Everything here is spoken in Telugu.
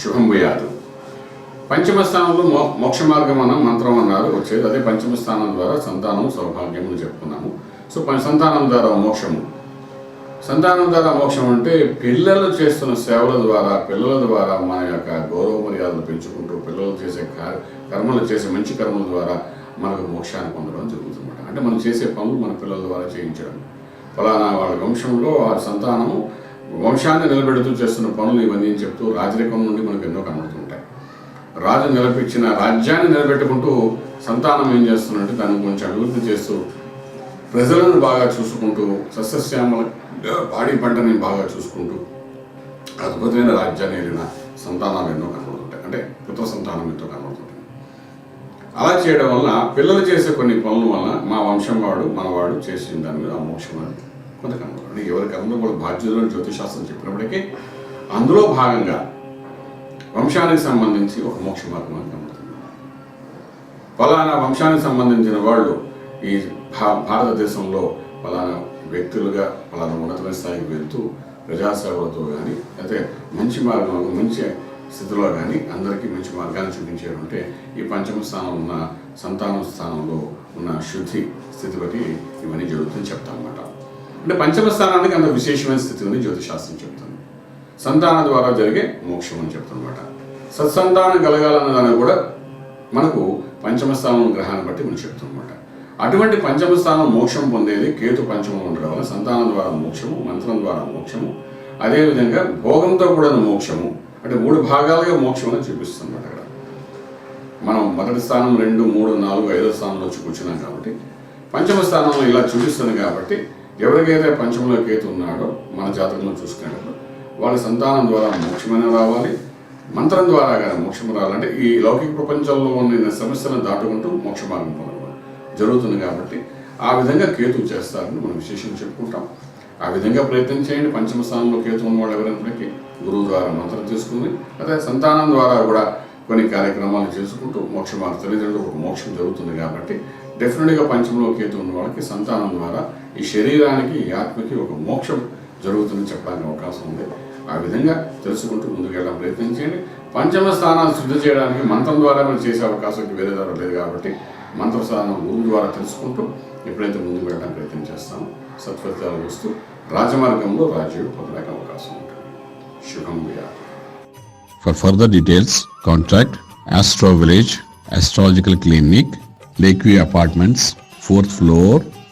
శుభం భూయాదు పంచమ స్థానంలో మో మోక్ష మార్గం అన్న మంత్రం అన్నారు వచ్చేది అదే పంచమ స్థానం ద్వారా సంతానం సౌభాగ్యం అని చెప్పుకున్నాము. సో సంతానం ద్వారా మోక్షము. సంతానం ద్వారా మోక్షం అంటే పిల్లలు చేస్తున్న సేవల ద్వారా పిల్లల ద్వారా మన యొక్క గౌరవ మర్యాదలు పెంచుకుంటూ పిల్లలు చేసే కర్మలు చేసే మంచి కర్మల ద్వారా మనకు మోక్షాన్ని పొందడం జరుగుతుందన్నమాట అంటే మనం చేసే పనులు మన పిల్లల ద్వారా చేయించడం. ఫలానా వాళ్ళ వంశంలో ఆ సంతానము వంశాన్ని నిలబెడుతూ చేస్తున్న పనులు ఇవన్నీ అని చెప్తూ రాజరికం నుండి మనకు ఎన్నో కనబడుతుంటాయి రాజు నిలబెట్టిన రాజ్యాన్ని నిలబెట్టుకుంటూ సంతానం ఏం చేస్తున్నట్టు దాన్ని కొంచెం అభివృద్ధి చేస్తూ ప్రజలను బాగా చూసుకుంటూ సస్యశ్యామల పాడి పంటని బాగా చూసుకుంటూ అద్భుతమైన రాజ్యాన్ని వెళ్ళిన సంతానాలు ఎన్నో కనబడుతుంటాయి. అంటే పుత్ర సంతానం ఎంతో కనబడుతుంటాయి అలా చేయడం వల్ల పిల్లలు చేసే కొన్ని పనుల వల్ల మా వంశం వాడు మనవాడు చేసిన దాని మీద మోక్షం కొంత కనబడుతుంది అంటే ఎవరి కర్మలో కూడా బాధ్యతలు అని జ్యోతిశాస్త్రం చెప్పినప్పటికీ అందులో భాగంగా వంశానికి సంబంధించి ఒక మోక్ష మార్గం అని కనబడుతుంది. ఫలానా వంశానికి సంబంధించిన వాళ్ళు ఈ భా భారతదేశంలో ఫలానా వ్యక్తులుగా ఫలానా ఉన్నతమైన స్థాయికి వెళ్తూ ప్రజాసేవలతో కానీ అయితే మంచి మార్గంలో మంచి స్థితిలో కానీ అందరికీ మంచి మార్గాన్ని చూపించారు అంటే ఈ పంచమ స్థానంలో ఉన్న సంతానం స్థానంలో ఉన్న శుద్ధి స్థితి బట్టి ఇవన్నీ జరుగుతుందని చెప్తామన్నమాట అంటే పంచమ స్థానానికి అంత విశేషమైన స్థితి ఉంది జ్యోతిశాస్త్రం చెప్తుంది. సంతానం ద్వారా జరిగే మోక్షం అని చెప్తుందన్నమాట. సత్సంతానం కలగాలన్న కూడా మనకు పంచమ స్థానం గ్రహాన్ని బట్టి మనం చెప్తున్నమాట అటువంటి పంచమ స్థానం మోక్షం పొందేది కేతు పంచమం ఉండడం వల్ల సంతానం ద్వారా మోక్షము మంత్రం ద్వారా మోక్షము అదేవిధంగా భోగంతో కూడా మోక్షము అంటే మూడు భాగాలుగా మోక్షం అని చూపిస్తున్నమాట అక్కడ. మనం మొదటి స్థానం రెండు మూడు నాలుగు ఐదో స్థానంలో వచ్చి కూర్చున్నాం కాబట్టి పంచమ స్థానంలో ఇలా చూపిస్తుంది కాబట్టి ఎవరికైతే పంచమలో కేతు ఉన్నాడో మన జాతకంలో చూసుకునేటప్పుడు వాళ్ళ సంతానం ద్వారా మోక్షమైన రావాలి. మంత్రం ద్వారా కానీ మోక్షం రావాలంటే ఈ లౌకిక ప్రపంచంలో ఉన్న సమస్యలను దాటుకుంటూ మోక్ష మార్గం పొందడం జరుగుతుంది కాబట్టి ఆ విధంగా కేతు చేస్తారని మనం విశేషంగా చెప్పుకుంటాం. ఆ విధంగా ప్రయత్నం చేయండి. పంచమ స్థానంలో కేతు ఉన్న వాళ్ళు ఎవరైనప్పటికీ గురువు ద్వారా మంత్రం తీసుకుని అదే సంతానం ద్వారా కూడా కొన్ని కార్యక్రమాలు చేసుకుంటూ మోక్ష మార్గం తల్లిదండ్రులకు మోక్షం జరుగుతుంది కాబట్టి డెఫినెట్గా పంచంలో కేతు ఉన్న వాళ్ళకి సంతానం ద్వారా ఈ శరీరానికి ఈ ఆత్మకి ఒక మోక్షం జరుగుతుందని చెప్పడానికి అవకాశం ఉంది. ఆ విధంగా తెలుసుకుంటూ ముందుకెళ్ళడం ప్రయత్నం చేయండి పంచమ స్థానాన్ని శుద్ధి చేయడానికి మంత్రం ద్వారా మనం చేసే అవకాశం వేరే ద్వారా లేదు కాబట్టి మంత్ర స్థానం గురువు ద్వారా తెలుసుకుంటూ ఎప్పుడైతే ముందుకు వెళ్ళడానికి ప్రయత్నం చేస్తామో సత్ఫలితాలు వస్తూ రాజమార్గంలో రాజయోగ పొందడానికి అవకాశం ఉంటుంది. శుభం for further details contact astro village Village Astrological Clinic, Lakeview Apartments, 4th floor,